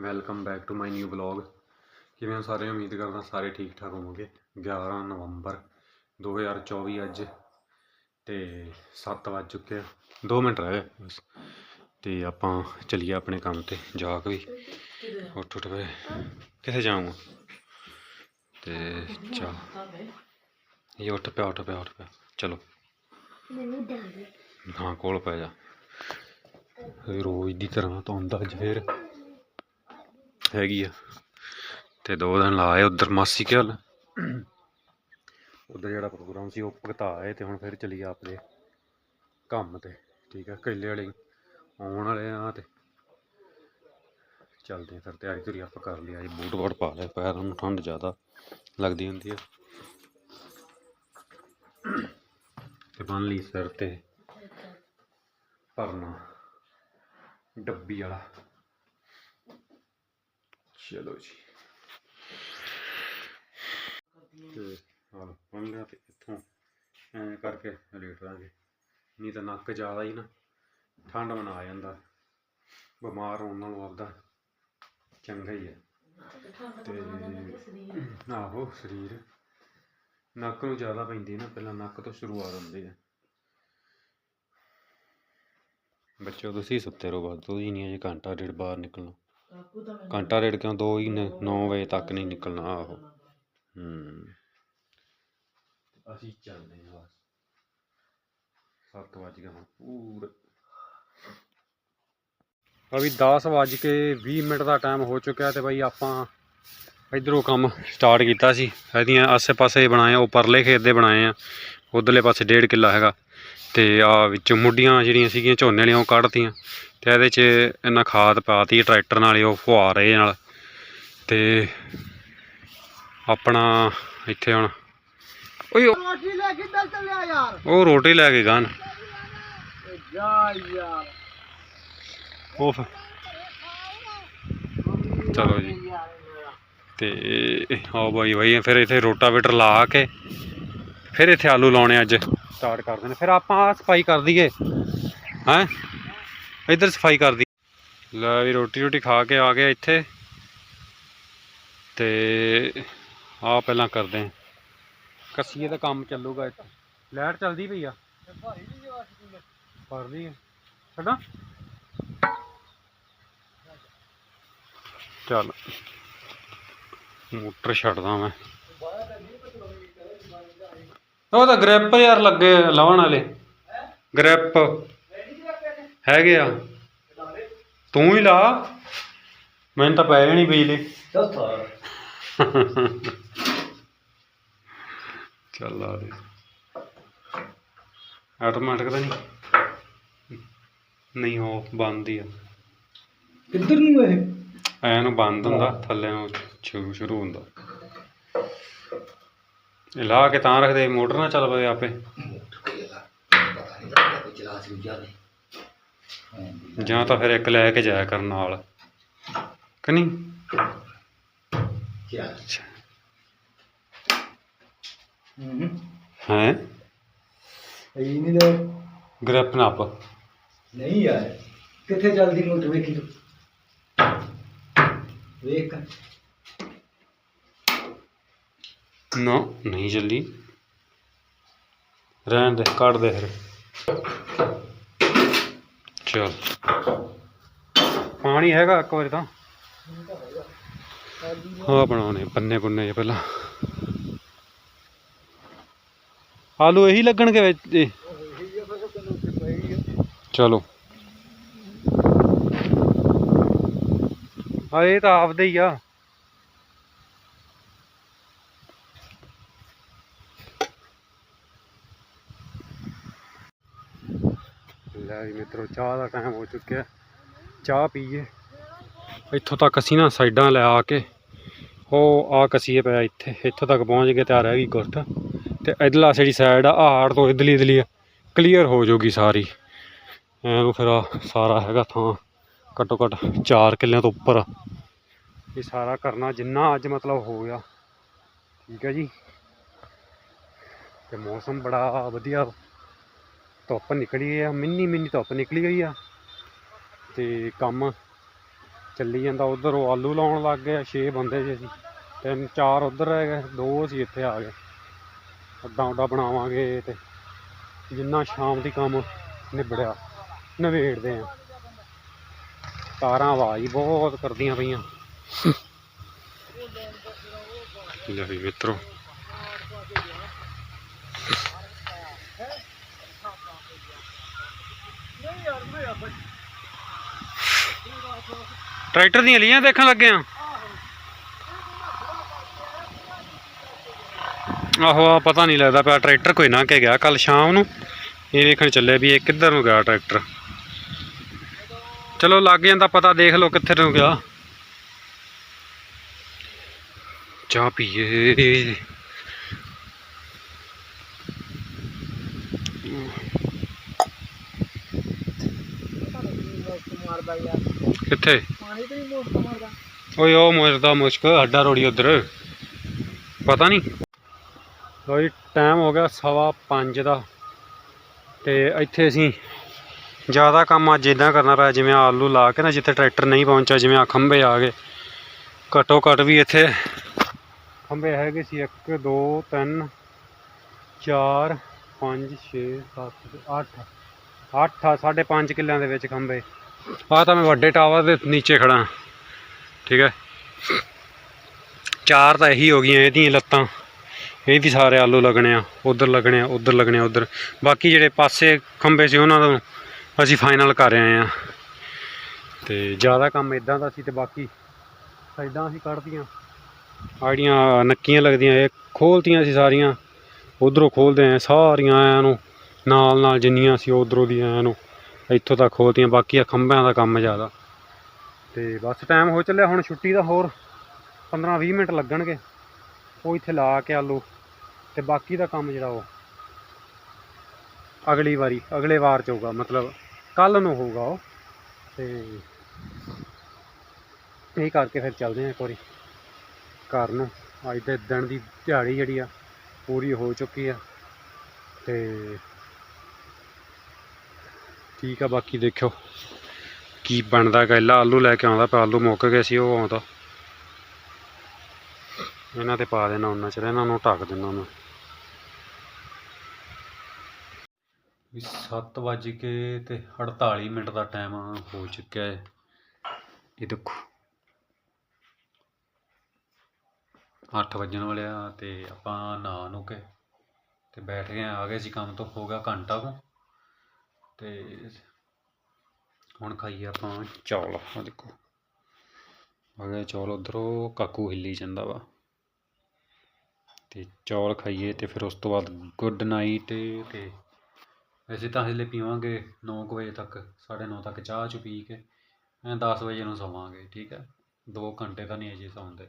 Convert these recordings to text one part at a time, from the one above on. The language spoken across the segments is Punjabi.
Welcome back to my new vlog ਕਿਵੇਂ ਹੋ ਸਾਰੇ? ਉਮੀਦ ਕਰਦਾ ਸਾਰੇ ਠੀਕ ਠਾਕ ਹੋਵੋਗੇ। 11 ਨਵੰਬਰ 2024 ਅੱਜ। ਤੇ 7 ਵੱਜ ਚੁੱਕੇ ਆ। 2 ਮਿੰਟ ਰਹਿ ਗਏ ਬਸ। ਤੇ ਆਪਾਂ ਚੱਲੀਏ ਆਪਣੇ ਕੰਮ ਤੇ। ਜਾ ਕੇ ਵੀ। ਉੱਠ ਉੱਠ ਕੇ ਕਿੱਥੇ ਜਾਵਾਂਗਾ ਤੇ ਚਾ ਇਹ ਉੱਠ ਪਿਆ ਉੱਠ ਪਿਆ ਉੱਠ ਪਿਆ। ਚਲੋ। ਹਾਂ। ਕੋਲ ਪੈ ਜਾ। ਰੋਜ਼ ਦੀ ਤਰ੍ਹਾਂ ਤੋਂ ਆਉਂਦਾ ਅੱਜ ਫੇਰ। ਹੈਗੀ ਆ। ਤੇ ਦੋ ਦਿਨ ਲਾਏ ਉਧਰ ਮਾਸੀ ਕੇ ਹਲ ਉਧਰ ਜਿਹੜਾ ਪ੍ਰੋਗਰਾਮ ਸੀ ਉਹ ਭੁਗਤਾ ਆਏ ਤੇ ਹੁਣ ਫਿਰ ਚਲੀ ਆਪਣੇ ਕੰਮ ਤੇ, ਠੀਕ ਆ, ਕੇਲੇ ਵਾਲੇ। ਆਉਣ ਵਾਲੇ ਆ ਤੇ ਚੱਲਦੇ ਆ ਫਿਰ, ਤਿਆਰੀ ਤੁਰੀ ਆਪਾਂ ਕਰ ਲਈ। ਅੱਜ ਬੂਟ ਬਾਟ ਪਾ ਲਿਆ, ਪੈਰਾਂ ਨੂੰ ਠੰਡ ਜ਼ਿਆਦਾ ਲੱਗਦੀ ਹੁੰਦੀ ਆ। ਤੇ ਬੰਨ ਲਈ ਸਿਰ ਤੇ ਭਰਨਾ ਡੱਬੀ ਵਾਲਾ। ਚਲੋ ਜੀ ਤੇ ਹਾਲ ਬੰਨ ਤੇ ਇੱਥੋਂ ਐਂ ਕਰਕੇ ਲੇਟ ਰਾਂਗੇ ਨਹੀਂ ਤਾਂ ਨੱਕ ਜ਼ਿਆਦਾ ਹੀ ਨਾ ਠੰਡ ਮਨਾ ਆ ਜਾਂਦਾ ਬਿਮਾਰ ਹੋਣ ਨਾਲੋਂ ਆਪਦਾ ਚੰਗਾ ਹੀ ਹੈ ਤੇ ਆਹੋ ਸਰੀਰ ਨੱਕ ਨੂੰ ਜ਼ਿਆਦਾ ਪੈਂਦੀ ਨਾ ਪਹਿਲਾਂ ਨੱਕ ਤੋਂ ਸ਼ੁਰੂਆਤ ਹੁੰਦੀ ਹੈ ਬੱਚੋ ਤੁਸੀਂ ਸੁੱਤੇ ਰਹੋ ਬਸ ਦੋ ਨਹੀਂ ਅਜੇ ਘੰਟਾ ਡੇਢ ਬਾਹਰ ਨਿਕਲਣਾ ਘੰਟਾ ਡੇਢ ਕਿਉਂ? ਦੋ ਹੀ 9 ਵਜੇ ਤੱਕ ਨਹੀਂ ਨਿਕਲਣਾ ਆਹੋ ਹੂੰ। ਅਸੀਂ ਚੱਲਦੇ ਹਾਂ ਬਸ। ਸੱਤ ਵੱਜ ਗਏ ਹੁਣ ਪੂਰੇ। ਅਭੀ 10 ਵੱਜ ਕੇ 20 ਮਿੰਟ ਦਾ ਟਾਈਮ ਹੋ ਚੁੱਕਿਆ ਤੇ ਬਈ ਆਪਾਂ ਇਧਰੋਂ ਕੰਮ ਸਟਾਰਟ ਕੀਤਾ ਸੀ। ਇਹਦੀਆਂ ਆਸੇ-ਪਾਸੇ ਬਣਾਏ ਆ, ਉਹ ਪਰਲੇ ਖੇਤ ਦੇ ਬਣਾਏ ਆ। ਉਧਰਲੇ ਪਾਸੇ ਡੇਢ ਕਿੱਲਾ ਹੈਗਾ। ਤੇ ਆ ਵਿੱਚ ਮੁੱਢੀਆਂ ਜਿਹੜੀਆਂ ਸੀਗੀਆਂ ਝੋਨੇ ਵਾਲੀਆਂ ਉਹ ਕੱਢਤੀਆਂ। ਤੇ ਇਹਦੇ 'ਚ ਇਹਨਾਂ ਖਾਦ ਪਾਤੀ ਟਰੈਕਟਰ ਨਾਲ ਉਹ ਫੁਹਾਰੇ ਨਾਲ। ਤੇ ਆਪਣਾ ਇੱਥੇ ਹੁਣ ਓਏ ਰੋਟੀ ਲੈ ਕੇ ਚੱਲ ਚੱਲਿਆ ਯਾਰ। ਉਹ ਰੋਟੀ ਲੈ ਕੇ ਗਨ ਜਾ ਯਾਰ। ਉਹ ਚਲੋ ਜੀ। ਤੇ ਆਓ ਬਾਈ ਬਾਈ ਫਿਰ ਇੱਥੇ ਰੋਟਾਵੇਟਰ ਲਾ ਕੇ ਫਿਰ ਇੱਥੇ ਆਲੂ ਲਾਉਣੇ ਅੱਜ। ਸਟਾਰਟ ਕਰਦੇ ਨੇ ਫਿਰ ਆਪਾਂ ਆਹ ਸਫ਼ਾਈ ਕਰ ਦਈਏ। ਹੈਂ? ਇੱਧਰ ਸਫ਼ਾਈ ਕਰ ਦੀ ਲੈ ਵੀ ਰੋਟੀ ਰੋਟੀ ਖਾ ਕੇ ਆ ਗਏ ਇੱਥੇ। ਤੇ ਆ ਪਹਿਲਾਂ ਕਰਦੇ ਹਾਂ ਕੱਸੀਏ ਦਾ ਕੰਮ ਚੱਲੂਗਾ ਇੱਥੇ। ਲਾਈਟ ਚੱਲਦੀ ਪਈ ਆ। ਭਰ ਲਈ ਛੱਡਾਂ? ਚੱਲ। ਮੋਟਰ ਛੱਡਦਾ ਮੈਂ। ਉਹ ਤਾਂ ਗ੍ਰਿਪ ਯਾਰ ਲੱਗੇ ਲਾਉਣ ਵਾਲੇ। ਗ੍ਰਿਪ। ਹੈਗੇ ਆ। ਤੂੰ ਹੀ ਲਾ। ਮੈਨੂੰ ਤਾਂ ਪੈ ਜਾਣੀ ਬਿਜਲੀ। ਚੱਲ ਆ ਦੇ। ਆਟੋਮੈਟਿਕ ਤਾਂ ਨਹੀਂ। ਨਹੀਂ ਉਹ ਬੰਦ ਹੀ ਆ। ਕਿੱਧਰ ਨੂੰ ਇਹ? ਐ ਨੂੰ ਬੰਦ ਹੁੰਦਾ ਥੱਲੇ ਨੂੰ ਸ਼ੁਰੂ ਸ਼ੁਰੂ ਹੁੰਦਾ। ਇਹ ਲਾ ਕੇ ਤਾਂ ਰੱਖਦੇ ਮੋਟਰ ਨਾ ਚੱਲ ਪਵੇ ਆਪੇ। ਜਾਂ ਤਾਂ ਫਿਰ ਇੱਕ ਲੈ ਕੇ ਜਾਇਆ ਕਰਨ ਨਾਲ। ਕਿ ਨਹੀਂ? ਅੱਛਾ। ਹੈਂ? ਇਹ ਨਹੀਂ ਲੈ। ਗ੍ਰਿਪ ਨੱਪ ਨਹੀਂ ਯਾਰ। ਕਿੱਥੇ ਚੱਲਦੀ ਮੋਟਰ ਵੇਖੀ ਤੂੰ? ਵੇਖ। ਨਾ, ਨਹੀਂ ਚੱਲੀ ਰਹਿਣ ਦੇ, ਕੱਢ ਦੇ ਫਿਰ। ਚਲ। ਪਾਣੀ ਹੈਗਾ ਇੱਕ ਵਾਰੀ ਤਾਂ। ਹਾਂ ਬਣਾਉਣੇ, ਪੰਨੇ ਪੁੰਨੇ ਜਿਹੇ ਪਹਿਲਾਂ। ਆਲੂ ਇਹੀ ਲੱਗਣਗੇ ਵਿੱਚ ਚਲੋ। ਆ ਇਹ ਤਾਂ ਆਪਦੇ ਹੀ ਆ। ਲੈ ਜੀ ਮਿੱਤਰੋ, ਚਾਹ ਦਾ ਟਾਈਮ ਹੋ ਚੁੱਕਿਆ। ਚਾਹ ਪੀਏ ਇੱਥੋਂ ਤੱਕ ਅਸੀਂ ਨਾ ਸਾਈਡਾਂ ਲੈ ਆ ਕੇ, ਉਹ ਆ ਕਸੀਏ ਪਿਆ ਇੱਥੇ। ਇੱਥੋਂ ਤੱਕ ਪਹੁੰਚ ਗਏ ਤੇ ਆ ਰਹਿ ਗਈ ਗੁਰਟ ਤੇ ਇਧਰਲਾ ਜਿਹੜੀ ਸਾਈਡ ਆ ਆੜ ਤੋਂ ਇਧਰਲੀ ਇਧਰਲੀ ਕਲੀਅਰ ਹੋ ਜਾਊਗੀ ਸਾਰੀ। ਐਨੂੰ ਫਿਰ ਸਾਰਾ ਹੈਗਾ ਥਾਂ। ਘੱਟੋ ਘੱਟ 4 ਕਿੱਲਿਆਂ ਤੋਂ ਉੱਪਰ ਇਹ ਸਾਰਾ ਕਰਨਾ ਜਿੰਨਾ ਅੱਜ ਮਤਲਬ ਹੋ ਗਿਆ। ਠੀਕ ਹੈ ਜੀ। ਤੇ ਮੌਸਮ ਬੜਾ ਵਧੀਆ ਧੁੱਪ ਨਿਕਲੀ ਆ, ਮਿੰਨੀ ਮਿੰਨੀ ਧੁੱਪ ਨਿਕਲੀ ਗਈ ਆ। ਤੇ ਕੰਮ ਚੱਲੀ ਜਾਂਦਾ, ਉਧਰ ਉਹ ਆਲੂ ਲਾਉਣ ਲੱਗ ਗਏ 6 ਬੰਦੇ ਜੇ ਸੀ ਤਿੰਨ ਚਾਰ ਉਧਰ ਰਹਿ ਗਏ, ਦੋ ਅਸੀਂ ਇੱਥੇ ਆ ਗਏ। ਅੱਡਾ ਉੱਡਾ ਬਣਾਵਾਂਗੇ ਤੇ ਜਿੰਨਾ ਸ਼ਾਮ ਦੀ ਕੰਮ ਨਿਬੜਿਆ ਨਵੇੜਦੇ ਆ। ਤਾਰਾਂ ਆਵਾਜ਼ ਬਹੁਤ ਕਰਦੀਆਂ ਪਈਆਂ। ਲੈ ਮਿੱਤਰੋ। ਟਰੈਕਟਰ ਦੀਆਂ ਲੀਆਂ ਦੇਖਣ ਲੱਗੇ ਆ। ਆਹੋ ਆ ਪਤਾ ਨਹੀਂ ਲੱਗਦਾ ਪਿਆ, ਟਰੈਕਟਰ ਕੋਈ ਨਾ ਕੇ ਗਿਆ ਕੱਲ ਸ਼ਾਮ ਨੂੰ। ਇਹ ਵੇਖਣ ਚੱਲੇ ਵੀ ਇਹ ਕਿੱਧਰ ਨੂੰ ਗਿਆ ਟਰੈਕਟਰ। ਚਲੋ, ਲੱਗ ਜਾਂਦਾ ਪਤਾ, ਦੇਖ ਲਓ ਕਿੱਥੇ ਨੂੰ ਗਿਆ। ਚਾਹ ਪੀਏ। ਮਾਰਦਾ ਯਾਰ। ਕਿੱਥੇ? ਪਾਣੀ ਤੇ ਨਹੀਂ ਮੋਸਟ ਮਾਰਦਾ। ਓਏ ਉਹ ਮੁਰਦਾ ਮੁਸ਼ਕ ਹੱਡਾ ਰੋੜੀ ਉਧਰ। ਪਤਾ ਨਹੀਂ। ਲੋਈ ਟਾਈਮ ਹੋ ਗਿਆ ਸਵਾ ਪੰਜ ਦਾ। ਤੇ ਇੱਥੇ ਅਸੀਂ ਜ਼ਿਆਦਾ ਕੰਮ ਅੱਜ ਇਦਾਂ ਕਰਨਾ ਪਿਆ ਜਿਵੇਂ ਆਲੂ ਲਾ ਕੇ ਨਾ ਜਿੱਥੇ ਟਰੈਕਟਰ ਨਹੀਂ ਪਹੁੰਚਿਆ ਜਿਵੇਂ ਆ ਖੰਭੇ ਆ ਗਏ। ਘੱਟੋ ਘੱਟ ਵੀ ਇੱਥੇ ਖੰਭੇ ਹੈਗੇ ਸੀ 1 2 3 4 5 6 7 8 8 ਸਾਢੇ 5 ਕਿੱਲਿਆਂ ਦੇ ਵਿੱਚ ਖੰਭੇ। ਆ ਤਾਂ ਮੈਂ ਵੱਡੇ ਟਾਵਰ ਦੇ ਨੀਚੇ ਖੜਾ ਠੀਕ ਹੈ? ਚਾਰ ਤਾਂ ਇਹੀ ਹੋ ਗਈਆਂ, ਇਹਦੀਆਂ ਲੱਤਾਂ। ਇਹ ਵੀ ਸਾਰੇ ਆਲੂ ਲੱਗਣੇ ਆ, ਉਧਰ ਲੱਗਣੇ ਆ, ਉਧਰ ਲੱਗਣੇ ਆ, ਉਧਰ। ਬਾਕੀ ਜਿਹੜੇ ਪਾਸੇ ਖੰਭੇ ਸੀ ਉਹਨਾਂ ਤੋਂ ਅਸੀਂ ਫਾਈਨਲ ਕਰ ਆਏ ਆ। ਤੇ ਜ਼ਿਆਦਾ ਕੰਮ ਇਦਾਂ ਦਾ ਸੀ ਤੇ ਬਾਕੀ ਸਾਈਡਾਂ ਅਸੀਂ ਕੱਢਦੀਆਂ ਆੜੀਆਂ ਨੱਕੀਆਂ ਲੱਗਦੀਆਂ, ਇਹ ਖੋਲਤੀਆਂ ਸੀ ਸਾਰੀਆਂ। ਉਧਰੋਂ ਖੋਲਦੇ ਆ, ਸਾਰੀਆਂ ਆਇਆਂ ਨੂੰ। ਨਾਲ ਨਾਲ ਜਿੰਨੀਆਂ ਸੀ ਉਧਰੋਂ ਦੀਆਂ ਆਇਆਂ ਇੱਥੋਂ ਤੱਕ ਖੋਲਤੀਆਂ, ਬਾਕੀ ਆ ਖੰਭਿਆਂ ਦਾ ਕੰਮ ਜ਼ਿਆਦਾ। ਤੇ ਬਸ ਟਾਈਮ ਹੋ ਚੱਲਿਆ, ਹੁਣ ਛੁੱਟੀ ਦਾ ਹੋਰ 15 20 ਮਿੰਟ ਲੱਗਣਗੇ। ਉਹ ਇੱਥੇ ਲਾ ਕੇ ਆਲੂ ਤੇ ਬਾਕੀ ਦਾ ਕੰਮ ਜਿਹੜਾ ਉਹ ਅਗਲੀ ਵਾਰੀ, ਅਗਲੇ ਵਾਰ ਚ ਹੋਊਗਾ, ਮਤਲਬ ਕੱਲ ਨੂੰ ਹੋਊਗਾ ਉਹ। ਤੇ ਇਹ ਕਰਕੇ ਫਿਰ ਚੱਲਦੇ ਆ ਇੱਕ ਵਾਰੀ। ਘਰ ਨੂੰ ਅੱਜ ਦੇ ਦਿਨ ਦੀ ਦਿਹਾੜੀ ਜਿਹੜੀ ਆ, ਪੂਰੀ ਹੋ ਚੁੱਕੀ ਆ। ਤੇ ਠੀਕ ਆ, ਬਾਕੀ ਦੇਖਿਓ ਕੀ ਬਣਦਾ ਗੱਲਾ ਆਲੂ ਲੈ ਕੇ ਆਉਂਦਾ, ਪਰ ਆਲੂ ਮੁੱਕ ਗਏ ਸੀ, ਉਹ ਆਉਂਦਾ। ਇਹਨਾਂ ਤੇ ਪਾ ਦੇਣਾ ਉਹਨਾਂ ਚਿਰ, ਇਹਨਾਂ ਨੂੰ ਢੱਕ ਦੇਣਾ ਮੈਂ ਵੀ 7 ਵੱਜ ਕੇ ਤੇ 48 ਮਿੰਟ ਦਾ ਟਾਈਮ ਹੋ ਚੁੱਕਿਆ ਹੈ। ਇਹ ਦੇਖੋ। 8 ਵੱਜਣ ਵਾਲੇ ਆ ਤੇ ਆਪਾਂ ਨਾ ਨੂੰ ਕੇ ਤੇ ਬੈਠ ਗਏ ਆ ਗਏ ਸੀ ਕੰਮ ਤੋਂ, ਹੋ ਗਿਆ ਘੰਟਾ ਕੁ। ਤੇ ਹੁਣ ਖਾਈਏ ਆਪਾਂ ਚੌਲ ਆ ਦੇਖੋ। ਆ ਗਏ ਚੌਲ ਉਧਰੋਂ ਕਾਕੂ ਹਿੱਲੀ ਜਾਂਦਾ ਵਾ। ਤੇ ਚੌਲ ਖਾਈਏ ਤੇ ਫਿਰ ਉਸ ਤੋਂ ਬਾਅਦ ਗੁੱਡ ਨਾਈਟ। ਤੇ ਵੈਸੇ ਤਾਂ ਹਲੇ ਪੀਵਾਂਗੇ 9 ਵਜੇ ਤੱਕ 9:30 ਤੱਕ ਚਾਹ ਚੁ ਪੀ ਕੇ ਐਂ 10 ਵਜੇ ਨੂੰ ਸੌਵਾਂਗੇ ਠੀਕ ਹੈ 2 ਘੰਟੇ ਤਾਂ ਨਹੀਂ ਅਜੇ ਸੌਂਦੇ।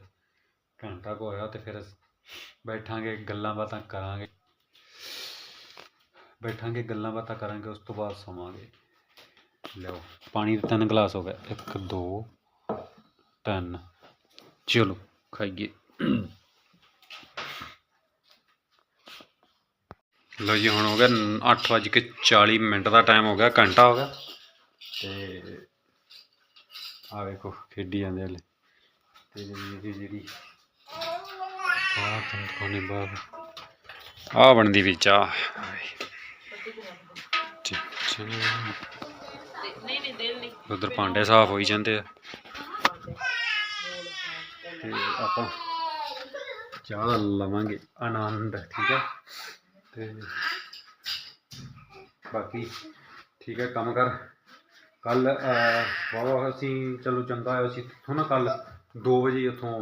ਘੰਟਾ ਕੁ ਹੋਇਆ ਤੇ ਫਿਰ ਬੈਠਾਂਗੇ ਗੱਲਾਂ ਬਾਤਾਂ ਕਰਾਂਗੇ। ਬੈਠਾਂਗੇ, ਗੱਲਾਂ ਬਾਤਾਂ ਕਰਾਂਗੇ, ਉਸ ਤੋਂ ਬਾਅਦ ਸੌਵਾਂਗੇ ਲਓ ਪਾਣੀ ਦੇ ਤਿੰਨ ਗਲਾਸ ਹੋ ਗਏ। 1 2 3 ਚਲੋ, ਖਾਈਏ। ਲਓ ਜੀ, ਹੁਣ ਹੋ ਗਿਆ 8:40 ਮਿੰਟ ਦਾ ਟਾਈਮ ਹੋ ਗਿਆ, ਘੰਟਾ ਹੋ ਗਿਆ। ਤੇ ਆ ਵੇਖੋ, ਖੇਡੀ ਜਾਂਦੇ ਹਲੇ। ਤੇ ਜਿਹੜੀ ਜਿਹੜੀ ਆਹ ਤਾਂ ਕੋਨੇ ਬਾਹਰ। ਆ ਬਣਦੀ ਉਧਰ ਭਾਂਡੇ ਸਾਫ਼ ਹੋਈ ਜਾਂਦੇ ਆ। ਤੇ ਆਪਾਂ ਚਾਹ ਲਵਾਂਗੇ ਆਨੰਦ ਠੀਕ ਹੈ ਤੇ ਬਾਕੀ ਠੀਕ ਹੈ ਕੰਮ ਕਰ। ਕੱਲ ਬਾਬਾ ਅਸੀਂ ਚਲੋ ਚੰਗਾ ਹੋਇਆ ਸੀ। ਇੱਥੋਂ ਨਾ ਕੱਲ 2 ਵਜੇ ਉੱਥੋਂ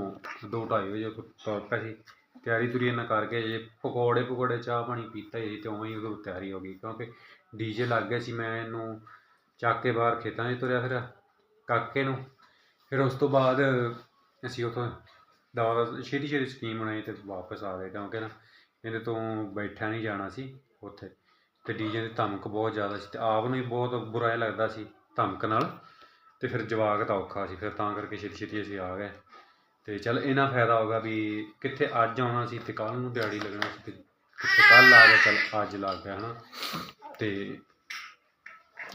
2:30 ਵਜੇ ਉੱਥੋਂ ਤੁਰ ਪਏ ਸੀ। ਤਿਆਰੀ ਤੁਰੀ ਇਹਨਾਂ ਕਰਕੇ ਜੇ ਪਕੌੜੇ ਪਕੌੜੇ ਚਾਹ ਪਾਣੀ ਪੀਤਾ ਹੀ, ਤੇ ਉਵੇਂ ਹੀ ਉਦੋਂ ਤਿਆਰੀ ਹੋ ਗਈ, ਕਿਉਂਕਿ ਡੀਜੇ ਲੱਗ ਗਿਆ ਸੀ, ਮੈਂ ਇਹਨੂੰ ਚੱਕ ਕੇ ਬਾਹਰ ਖੇਤਾਂ 'ਚ ਤੁਰਿਆ ਫਿਰ ਕਾਕੇ ਨੂੰ। ਫਿਰ ਉਸ ਤੋਂ ਬਾਅਦ ਅਸੀਂ ਉੱਥੋਂ ਦਵਾ ਛੇਤੀ ਛੇਤੀ ਸਕੀਮ ਬਣਾਈ ਤੇ ਵਾਪਸ ਆ ਗਏ, ਕਿਉਂਕਿ ਨਾ ਇਹਦੇ ਤੋਂ ਬੈਠਿਆ ਨਹੀਂ ਜਾਣਾ ਸੀ ਉੱਥੇ। ਤੇ ਡੀਜੇ ਦੀ ਧਮਕ ਬਹੁਤ ਜ਼ਿਆਦਾ ਸੀ, ਤੇ ਆਪ ਨੂੰ ਵੀ ਬਹੁਤ ਬੁਰਾ ਲੱਗਦਾ ਸੀ ਧਮਕ ਨਾਲ, ਤੇ ਫਿਰ ਜਵਾਕ ਤਾਂ ਔਖਾ ਸੀ, ਫਿਰ ਤਾਂ ਕਰਕੇ ਛੇਤੀ ਛੇਤੀ ਅਸੀਂ ਆ ਗਏ। ਤੇ ਚੱਲ ਇਹਨਾਂ ਫਾਇਦਾ ਹੋਗਾ ਵੀ ਕਿੱਥੇ ਅੱਜ ਆਉਣਾ ਸੀ ਤੇ ਕੱਲ ਨੂੰ ਦਿਹਾੜੀ ਲੱਗਣਾ ਸੀ ਤੇ ਕਿੱਥੇ ਕੱਲ ਆ ਗਿਆ, ਚੱਲ ਅੱਜ ਲੱਗ ਗਿਆ ਹਨਾ। ਤੇ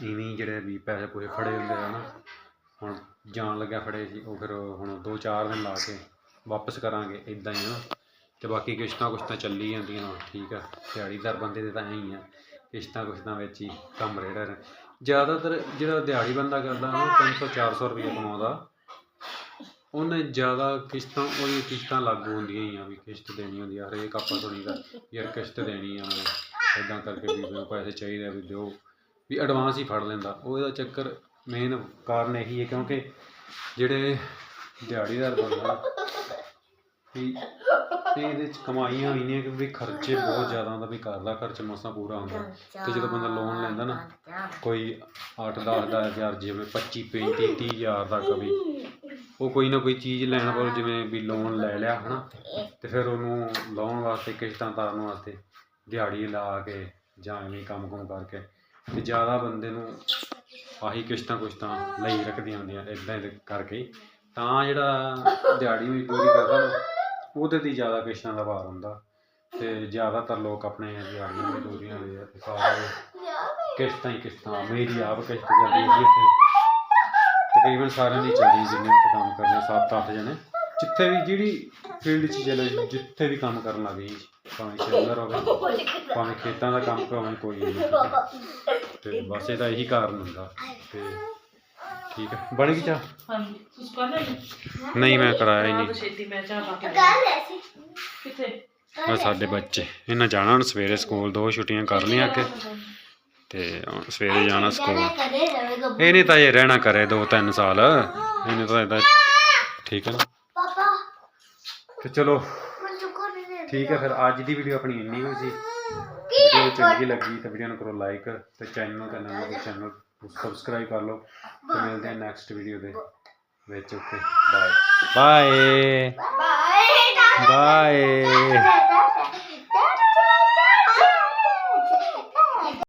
ਇਵੇਂ ਹੀ ਜਿਹੜੇ ਵੀ ਪੈਸੇ ਪੂਸੇ ਖੜੇ ਹੁੰਦੇ ਆ ਨਾ, ਹੁਣ ਜਾਣ ਲੱਗਿਆ ਫੜੇ ਸੀ, ਉਹ ਫਿਰ ਹੁਣ 2-4 ਦਿਨ ਲਾ ਕੇ ਵਾਪਸ ਕਰਾਂਗੇ ਇਦਾਂ ਹੀ ਨਾ ਤੇ ਬਾਕੀ ਕਿਸ਼ਤਾਂ ਕੁਸ਼ਤਾਂ ਚੱਲੀ ਜਾਂਦੀਆਂ ਠੀਕ ਆ। ਦਿਹਾੜੀਦਾਰ ਬੰਦੇ ਦੇ ਤਾਂ ਐਂ ਹੀ ਆ, ਕਿਸ਼ਤਾਂ ਕੁਸ਼ਤਾਂ ਵਿੱਚ ਹੀ ਕੰਮ ਰੇੜਾ ਜ਼ਿਆਦਾਤਰ ਜਿਹੜਾ ਦਿਹਾੜੀ ਬੰਦਾ ਕਰਦਾ ਉਹ 300-400 ਰੁਪਏ ਕਮਾਉਂਦਾ। ਉਹਨੇ ਜ਼ਿਆਦਾ ਕਿਸ਼ਤਾਂ ਉਹਦੀ ਕਿਸ਼ਤਾਂ ਲਾਗੂ ਹੁੰਦੀਆਂ ਹੀ ਆ ਵੀ ਕਿਸ਼ਤ ਦੇਣੀ ਹੁੰਦੀ ਆ, ਹਰੇਕ ਆਪਾਂ ਸੁਣੀਦਾ ਯਾਰ ਕਿਸ਼ਤ ਦੇਣੀ ਆ ਇਦਾਂ ਕਰਕੇ ਵੀ ਮੈਨੂੰ ਪੈਸੇ ਚਾਹੀਦੇ ਆ ਵੀ ਦਿਓ, ਵੀ ਐਡਵਾਂਸ ਹੀ ਫੜ ਲੈਂਦਾ। ਉਹ ਇਹਦਾ ਚੱਕਰ ਮੇਨ ਕਾਰਨ ਇਹੀ ਹੈ ਕਿਉਂਕਿ ਜਿਹੜੇ ਦਿਹਾੜੀਦਾਰ ਬੰਦਾ ਵੀ ਤੇ ਇਹਦੇ ਚ ਕਮਾਈਆਂ ਇੰਨੀਆਂ ਕਿ ਵੀ ਖਰਚੇ ਬਹੁਤ ਜ਼ਿਆਦਾ ਹੁੰਦਾ, ਵੀ ਘਰ ਦਾ ਖਰਚ ਮਸਾਂ ਪੂਰਾ ਹੁੰਦਾ। ਤੇ ਜਦੋਂ ਬੰਦਾ ਲੋਨ ਲੈਂਦਾ ਨਾ, ਕੋਈ 8-10 ਦਾ ਹਜ਼ਾਰ, ਜਿਵੇਂ 25 35 30 ਹਜ਼ਾਰ ਦਾ ਕਵੀ। ਉਹ ਕੋਈ ਨਾ ਕੋਈ ਚੀਜ਼ ਲੈਣ ਵੱਲ ਜਿਵੇਂ ਵੀ ਲੋਨ ਲੈ ਲਿਆ ਹਨਾ? ਤੇ ਫਿਰ ਉਹਨੂੰ ਲਾਉਣ ਵਾਸਤੇ ਕਿਸ਼ਤਾਂ ਤਾਰਨ ਵਾਸਤੇ ਦਿਹਾੜੀ ਲਾ ਕੇ ਜਾਂ ਐਵੇਂ ਕੰਮ ਕੁਮ ਕਰਕੇ ਤੇ ਜ਼ਿਆਦਾ ਬੰਦੇ ਨੂੰ ਆਹੀ ਕਿਸ਼ਤਾਂ ਕੁਸ਼ਤਾਂ ਲਈ ਰੱਖਦੀਆਂ ਹੁੰਦੀਆਂ ਇਦਾਂ ਕਰਕੇ। ਤਾਂ ਜਿਹੜਾ ਦਿਹਾੜੀ ਮਜ਼ਦੂਰੀ ਕਰਦਾ ਨਾ ਉਹਦੇ ਤੇ ਜ਼ਿਆਦਾ ਕਿਸ਼ਤਾਂ ਦਾ ਭਾਰ ਹੁੰਦਾ। ਤੇ ਜ਼ਿਆਦਾਤਰ ਲੋਕ ਆਪਣੇ ਦਿਹਾੜੀਆਂ ਮਜ਼ਦੂਰੀਆਂ ਦੇ ਆ ਤੇ ਸਾਰੇ ਕਿਸ਼ਤਾਂ ਹੀ ਕਿਸ਼ਤਾਂ ਮੇਰੀ ਆਪ ਕਿਸ਼ਤ ਚੱਲਦੀ ਸੀ ਇੱਥੇ। ਤਕਰੀਬਨ ਸਾਰਿਆਂ ਦੀ ਚੱਲਦੀ ਜਿੰਨੇ ਉੱਥੇ ਕੰਮ ਕਰਦੇ ਸੱਤ ਅੱਠ ਜਣੇ। ਜਿੱਥੇ ਵੀ ਜਿਹੜੀ ਫੀਲਡ 'ਚ ਚਲੇ ਜਿੱਥੇ ਵੀ ਕੰਮ ਕਰਨ ਲੱਗ ਗਈ ਭਾਵੇਂ ਸ਼ੇਲਰ ਹੋਵੇ ਭਾਵੇਂ ਖੇਤਾਂ ਦਾ ਕੰਮ ਭਾਵੇਂ ਕੋਈ ਨਹੀਂ ਤੇ ਬਸ ਇਹਦਾ ਇਹੀ ਕਾਰਨ ਹੁੰਦਾ। ਤੇ ਠੀਕ ਹੈ। ਬਣ ਗਈ ਚਾਹ? ਹਾਂਜੀ। ਤੁਸੀਂ ਕਰ ਲਿਆ ਨਹੀਂ ਮੈਂ ਕਰਾਇਆ ਹੀ ਨਹੀਂ। ਛੇਤੀ ਮੈਂ ਚਾਹ ਪਾ ਕੇ ਕਰ ਲੈ ਸੀ। ਕਿੱਥੇ? ਆ ਸਾਡੇ ਬੱਚੇ। ਇਹਨਾਂ ਜਾਣਾ ਹੁਣ ਸਵੇਰੇ ਸਕੂਲ ਦੋ ਛੁੱਟੀਆਂ ਕਰ ਲਈਆਂ ਅੱਗੇ। ਤੇ ਸਵੇਰੇ ਜਾਣਾ ਸਕੂਲ। ਇਹਨੇ ਤਾਂ ਇਹ ਰਹਿਣਾ ਕਰੇ ਦੋ ਤਿੰਨ ਸਾਲ। ਇਹਨੇ ਤਾਂ ਇਹਦਾ ਠੀਕ ਹੈ ਨਾ। ਪਾਪਾ। ਤੇ ਚਲੋ ਠੀਕ ਹੈ ਫਿਰ ਅੱਜ ਦੀ ਵੀਡੀਓ ਆਪਣੀ ਇੰਨੀ ਹੋਈ ਸੀ। ਵੀਡੀਓ ਚੰਗੀ ਲੱਗੀ ਤਾਂ ਵੀਡੀਓ ਨੂੰ ਕਰੋ ਲਾਈਕ ਤੇ ਚੈਨਲ ਨੂੰ ਕਰਨਾ ਮੇਰੇ ਚੈਨਲ ਸਬਸਕ੍ਰਾਈਬ ਕਰ ਲਓ। ਤੇ ਮਿਲਦੇ ਹਾਂ ਨੈਕਸਟ ਵੀਡੀਓ ਦੇ ਵਿੱਚ okay bye bye bye bye